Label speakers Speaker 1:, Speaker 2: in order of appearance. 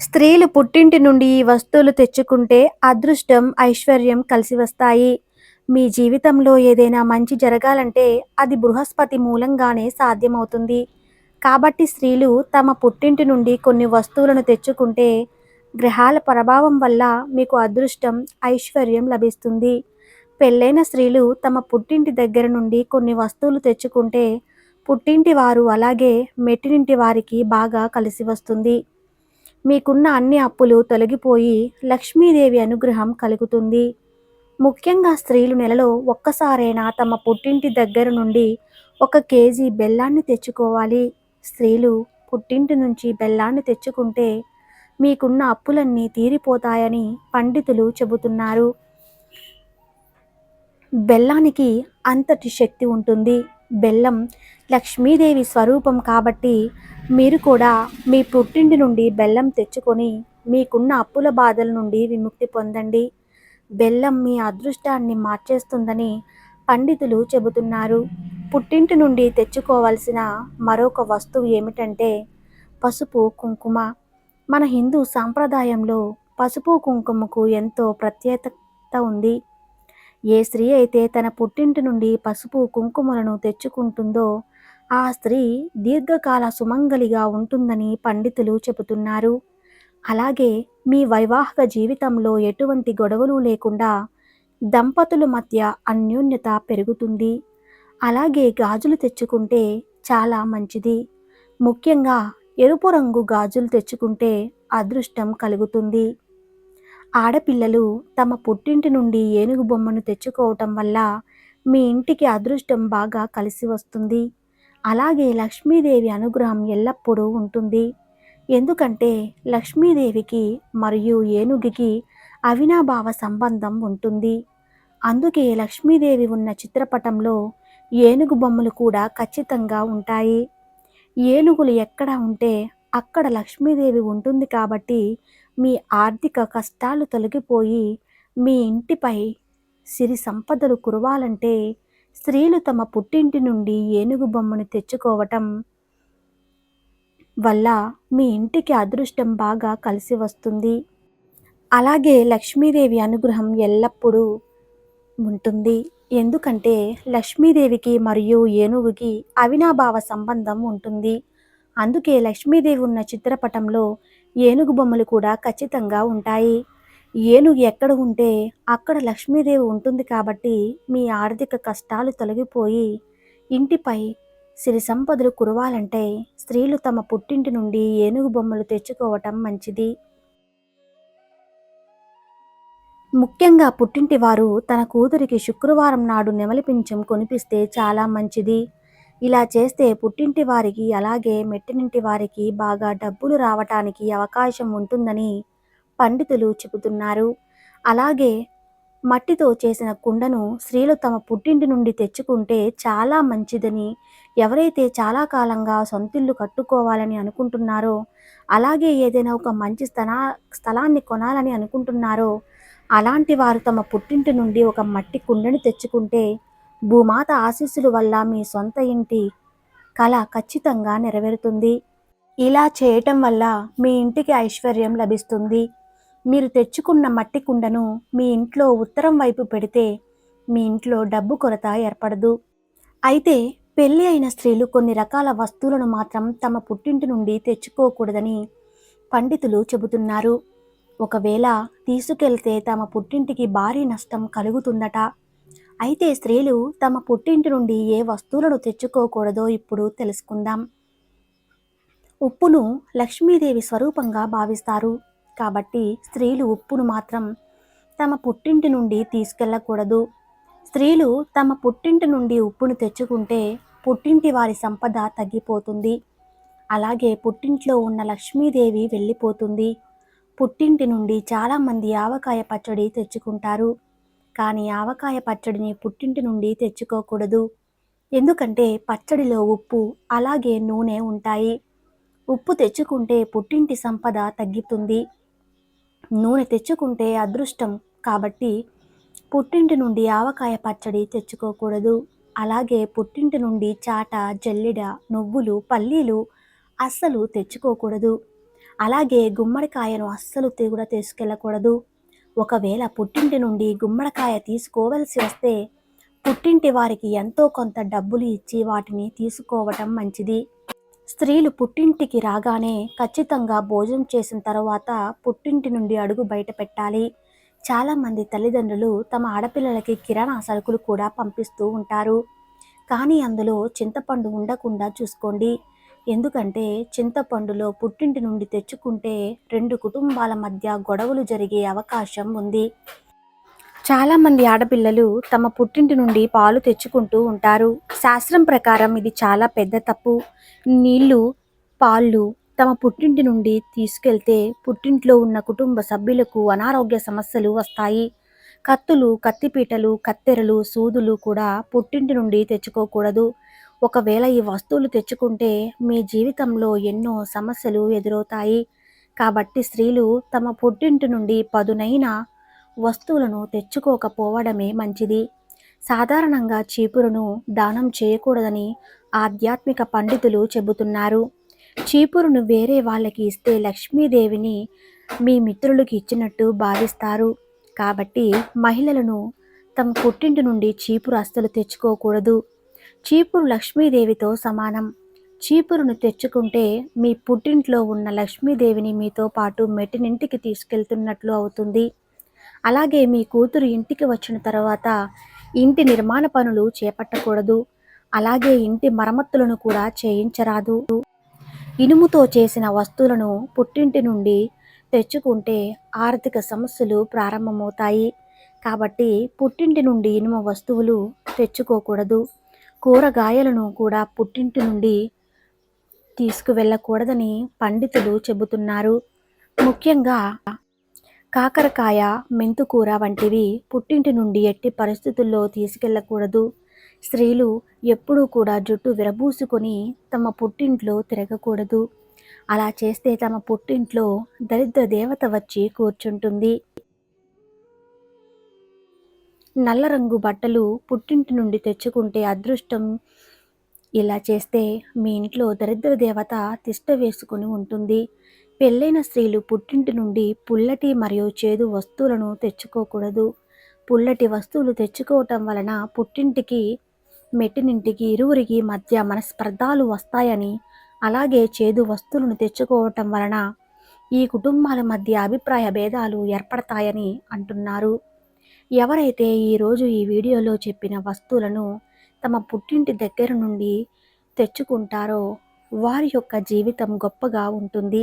Speaker 1: స్త్రీలు పుట్టింటి నుండి ఈ వస్తువులు తెచ్చుకుంటే అదృష్టం ఐశ్వర్యం కలిసి వస్తాయి. మీ జీవితంలో ఏదైనా మంచి జరగాలంటే అది బృహస్పతి మూలంగానే సాధ్యమవుతుంది. కాబట్టి స్త్రీలు తమ పుట్టింటి నుండి కొన్ని వస్తువులను తెచ్చుకుంటే గ్రహాల ప్రభావం వల్ల మీకు అదృష్టం ఐశ్వర్యం లభిస్తుంది. పెళ్ళైన స్త్రీలు తమ పుట్టింటి దగ్గర నుండి కొన్ని వస్తువులు తెచ్చుకుంటే పుట్టింటి వారు అలాగే మెట్టినింటి వారికి బాగా కలిసి వస్తుంది. మీకున్న అన్ని అప్పులు తొలగిపోయి లక్ష్మీదేవి అనుగ్రహం కలుగుతుంది. ముఖ్యంగా స్త్రీలు నెలలో ఒక్కసారైనా తమ పుట్టింటి దగ్గర నుండి ఒక కేజీ బెల్లాన్ని తెచ్చుకోవాలి. స్త్రీలు పుట్టింటి నుంచి బెల్లాన్ని తెచ్చుకుంటే మీకున్న అప్పులన్నీ తీరిపోతాయని పండితులు చెబుతున్నారు. బెల్లానికి అంతటి శక్తి ఉంటుంది. బెల్లం లక్ష్మీదేవి స్వరూపం కాబట్టి మీరు కూడా మీ పుట్టింటి నుండి బెల్లం తెచ్చుకొని మీకున్న అప్పుల బాధల నుండి విముక్తి పొందండి. బెల్లం మీ అదృష్టాన్ని మార్చేస్తుందని పండితులు చెబుతున్నారు. పుట్టింటి నుండి తెచ్చుకోవాల్సిన మరొక వస్తువు ఏమిటంటే పసుపు కుంకుమ. మన హిందూ సాంప్రదాయంలో పసుపు కుంకుమకు ఎంతో ప్రత్యేకత ఉంది. ఏ స్త్రీ అయితే తన పుట్టింటి నుండి పసుపు కుంకుమలను తెచ్చుకుంటుందో ఆ స్త్రీ దీర్ఘకాల సుమంగలిగా ఉంటుందని పండితులు చెబుతున్నారు. అలాగే మీ వైవాహిక జీవితంలో ఎటువంటి గొడవలు లేకుండా దంపతుల మధ్య అన్యోన్యత పెరుగుతుంది. అలాగే గాజులు తెచ్చుకుంటే చాలా మంచిది. ముఖ్యంగా ఎరుపు రంగు గాజులు తెచ్చుకుంటే అదృష్టం కలుగుతుంది. ఆడపిల్లలు తమ పుట్టింటి నుండి ఏనుగు బొమ్మను తెచ్చుకోవటం వల్ల మీ ఇంటికి అదృష్టం బాగా కలిసి వస్తుంది. అలాగే లక్ష్మీదేవి అనుగ్రహం ఎల్లప్పుడూ ఉంటుంది. ఎందుకంటే లక్ష్మీదేవికి మరియు ఏనుగుకి అవినాభావ సంబంధం ఉంటుంది. అందుకే లక్ష్మీదేవి ఉన్న చిత్రపటంలో ఏనుగు బొమ్మలు కూడా ఖచ్చితంగా ఉంటాయి. ఏనుగులు ఎక్కడ ఉంటే అక్కడ లక్ష్మీదేవి ఉంటుంది కాబట్టి మీ ఆర్థిక కష్టాలు తొలగిపోయి మీ ఇంటిపై సిరి సంపదలు కురవాలంటే స్త్రీలు తమ పుట్టింటి నుండి ఏనుగు బొమ్మను తెచ్చుకోవటం వల్ల మీ ఇంటికి అదృష్టం బాగా కలిసి వస్తుంది. అలాగే లక్ష్మీదేవి అనుగ్రహం ఎల్లప్పుడూ ఉంటుంది. ఎందుకంటే లక్ష్మీదేవికి మరియు ఏనుగుకి అవినాభావ సంబంధం ఉంటుంది. అందుకే లక్ష్మీదేవి ఉన్న చిత్రపటంలో ఏనుగు బొమ్మలు కూడా ఖచ్చితంగా ఉంటాయి. ఏనుగు ఎక్కడ ఉంటే అక్కడ లక్ష్మీదేవి ఉంటుంది కాబట్టి మీ ఆర్థిక కష్టాలు తొలగిపోయి ఇంటిపై సిరి సంపదలు కురవాలంటే స్త్రీలు తమ పుట్టింటి నుండి ఏనుగు బొమ్మలు తెచ్చుకోవటం మంచిది. ముఖ్యంగా పుట్టింటి వారు తన కూతురికి శుక్రవారం నాడు నెమలిపించం కొనిపిస్తే చాలా మంచిది. ఇలా చేస్తే పుట్టింటి వారికి అలాగే మెట్టినింటి వారికి బాగా డబ్బులు రావటానికి అవకాశం ఉంటుందని పండితులు చెబుతున్నారు. అలాగే మట్టితో చేసిన కుండను స్త్రీలు తమ పుట్టింటి నుండి తెచ్చుకుంటే చాలా మంచిదని ఎవరైతే చాలా కాలంగా సొంతిల్లు కట్టుకోవాలని అనుకుంటున్నారో అలాగే ఏదైనా ఒక మంచి స్థలా స్థలాన్ని కొనాలని అనుకుంటున్నారో అలాంటి వారు తమ పుట్టింటి నుండి ఒక మట్టి కుండని తెచ్చుకుంటే భూమాత ఆశీస్సుల వల్ల మీ సొంత ఇంటి కళ ఖచ్చితంగా నెరవేరుతుంది. ఇలా చేయటం వల్ల మీ ఇంటికి ఐశ్వర్యం లభిస్తుంది. మీరు తెచ్చుకున్న మట్టి కుండను మీ ఇంట్లో ఉత్తరం వైపు పెడితే మీ ఇంట్లో డబ్బు కొరత ఏర్పడదు. అయితే పెళ్ళి అయిన స్త్రీలు కొన్ని రకాల వస్తువులను మాత్రం తమ పుట్టింటి నుండి తెచ్చుకోకూడదని పండితులు చెబుతున్నారు. ఒకవేళ తీసుకెళ్తే తమ పుట్టింటికి భారీ నష్టం కలుగుతుందట. అయితే స్త్రీలు తమ పుట్టింటి నుండి ఏ వస్తువులను తెచ్చుకోకూడదో ఇప్పుడు తెలుసుకుందాం. ఉప్పును లక్ష్మీదేవి స్వరూపంగా భావిస్తారు. కాబట్టి స్త్రీలు ఉప్పును మాత్రం తమ పుట్టింటి నుండి తీసుకెళ్ళకూడదు స్త్రీలు తమ పుట్టింటి నుండి ఉప్పును తెచ్చుకుంటే పుట్టింటి వారి సంపద తగ్గిపోతుంది. అలాగే పుట్టింట్లో ఉన్న లక్ష్మీదేవి వెళ్ళిపోతుంది. పుట్టింటి నుండి చాలామంది ఆవకాయ పచ్చడి తెచ్చుకుంటారు. కానీ ఆవకాయ పచ్చడిని పుట్టింటి నుండి తెచ్చుకోకూడదు. ఎందుకంటే పచ్చడిలో ఉప్పు అలాగే నూనె ఉంటాయి. ఉప్పు తెచ్చుకుంటే పుట్టింటి సంపద తగ్గుతుంది. నూనె తెచ్చుకుంటే అదృష్టం కాబట్టి పుట్టింటి నుండి ఆవకాయ పచ్చడి తెచ్చుకోకూడదు. అలాగే పుట్టింటి నుండి చాట జల్లిడ నువ్వులు పల్లీలు అస్సలు తెచ్చుకోకూడదు. అలాగే గుమ్మడికాయను అస్సలు కూడా తీసుకెళ్ళకూడదు. ఒకవేళ పుట్టింటి నుండి గుమ్మడికాయ తీసుకోవలసి వస్తే పుట్టింటి వారికి ఎంతో కొంత డబ్బులు ఇచ్చి వాటిని తీసుకోవటం మంచిది. స్త్రీలు పుట్టింటికి రాగానే ఖచ్చితంగా భోజనం చేసిన తర్వాత పుట్టింటి నుండి అడుగు బయట పెట్టాలి. చాలామంది తల్లిదండ్రులు తమ ఆడపిల్లలకి కిరాణా సరుకులు కూడా పంపిస్తూ ఉంటారు. కానీ అందులో చింతపండు ఉండకుండా చూసుకోండి. ఎందుకంటే చింతపండులో పుట్టింటి నుండి తెచ్చుకుంటే రెండు కుటుంబాల మధ్య గొడవలు జరిగే అవకాశం ఉంది. చాలామంది ఆడపిల్లలు తమ పుట్టింటి నుండి పాలు తెచ్చుకుంటూ ఉంటారు. శాస్త్రం ప్రకారం ఇది చాలా పెద్ద తప్పు. నీళ్ళు పాళ్ళు తమ పుట్టింటి నుండి తీసుకెళ్తే పుట్టింట్లో ఉన్న కుటుంబ సభ్యులకు అనారోగ్య సమస్యలు వస్తాయి. కత్తులు కత్తిపీటలు కత్తెరలు సూదులు కూడా పుట్టింటి నుండి తెచ్చుకోకూడదు. ఒకవేళ ఈ వస్తువులు తెచ్చుకుంటే మీ జీవితంలో ఎన్నో సమస్యలు ఎదురవుతాయి. కాబట్టి స్త్రీలు తమ పుట్టింటి నుండి పదునైన వస్తువులను తెచ్చుకోకపోవడమే మంచిది. సాధారణంగా చీపురును దానం చేయకూడదని ఆధ్యాత్మిక పండితులు చెబుతున్నారు. చీపురును వేరే వాళ్ళకి ఇస్తే లక్ష్మీదేవిని మీ మిత్రులకి ఇచ్చినట్టు భావిస్తారు. కాబట్టి మహిళలను తమ పుట్టింటి నుండి చీపురు అస్సలు తెచ్చుకోకూడదు. చీపురు లక్ష్మీదేవితో సమానం. చీపురును తెచ్చుకుంటే మీ పుట్టింట్లో ఉన్న లక్ష్మీదేవిని మీతో పాటు మెట్టినింటికి తీసుకెళ్తున్నట్లు అవుతుంది. అలాగే మీ కూతురు ఇంటికి వచ్చిన తర్వాత ఇంటి నిర్మాణ పనులు చేపట్టకూడదు. అలాగే ఇంటి మరమ్మతులను కూడా చేయించరాదు. ఇనుముతో చేసిన వస్తువులను పుట్టింటి నుండి తెచ్చుకుంటే ఆర్థిక సమస్యలు ప్రారంభమవుతాయి. కాబట్టి పుట్టింటి నుండి ఇనుమ వస్తువులు తెచ్చుకోకూడదు. కూరగాయలను కూడా పుట్టింటి నుండి తీసుకువెళ్ళకూడదని పండితులు చెబుతున్నారు. ముఖ్యంగా కాకరకాయ మెంతుకూర వంటివి పుట్టింటి నుండి ఎట్టి పరిస్థితుల్లో తీసుకెళ్ళకూడదు. స్త్రీలు ఎప్పుడూ కూడా జుట్టు విరబూసుకొని తమ పుట్టింట్లో తిరగకూడదు. అలా చేస్తే తమ పుట్టింట్లో దరిద్ర దేవత వచ్చి కూర్చుంటుంది. నల్ల రంగు బట్టలు పుట్టింటి నుండి తెచ్చుకుంటే అదృష్టం. ఇలా చేస్తే మీ ఇంట్లో దరిద్ర దేవత తిష్ట వేసుకుని ఉంటుంది. పెళ్ళైన స్త్రీలు పుట్టింటి నుండి పుల్లటి మరియు చేదు వస్తువులను తెచ్చుకోకూడదు. పుల్లటి వస్తువులు తెచ్చుకోవటం వలన పుట్టింటికి మెట్టినింటికి ఇరువురికి మధ్య మనస్పర్ధాలు వస్తాయని అలాగే చేదు వస్తువులను తెచ్చుకోవటం వలన ఈ కుటుంబాల మధ్య అభిప్రాయ భేదాలు ఏర్పడతాయని అంటున్నారు. ఎవరైతే ఈరోజు ఈ వీడియోలో చెప్పిన వస్తువులను తమ పుట్టింటి దగ్గర నుండి తెచ్చుకుంటారో వారి యొక్క జీవితం గొప్పగా ఉంటుంది.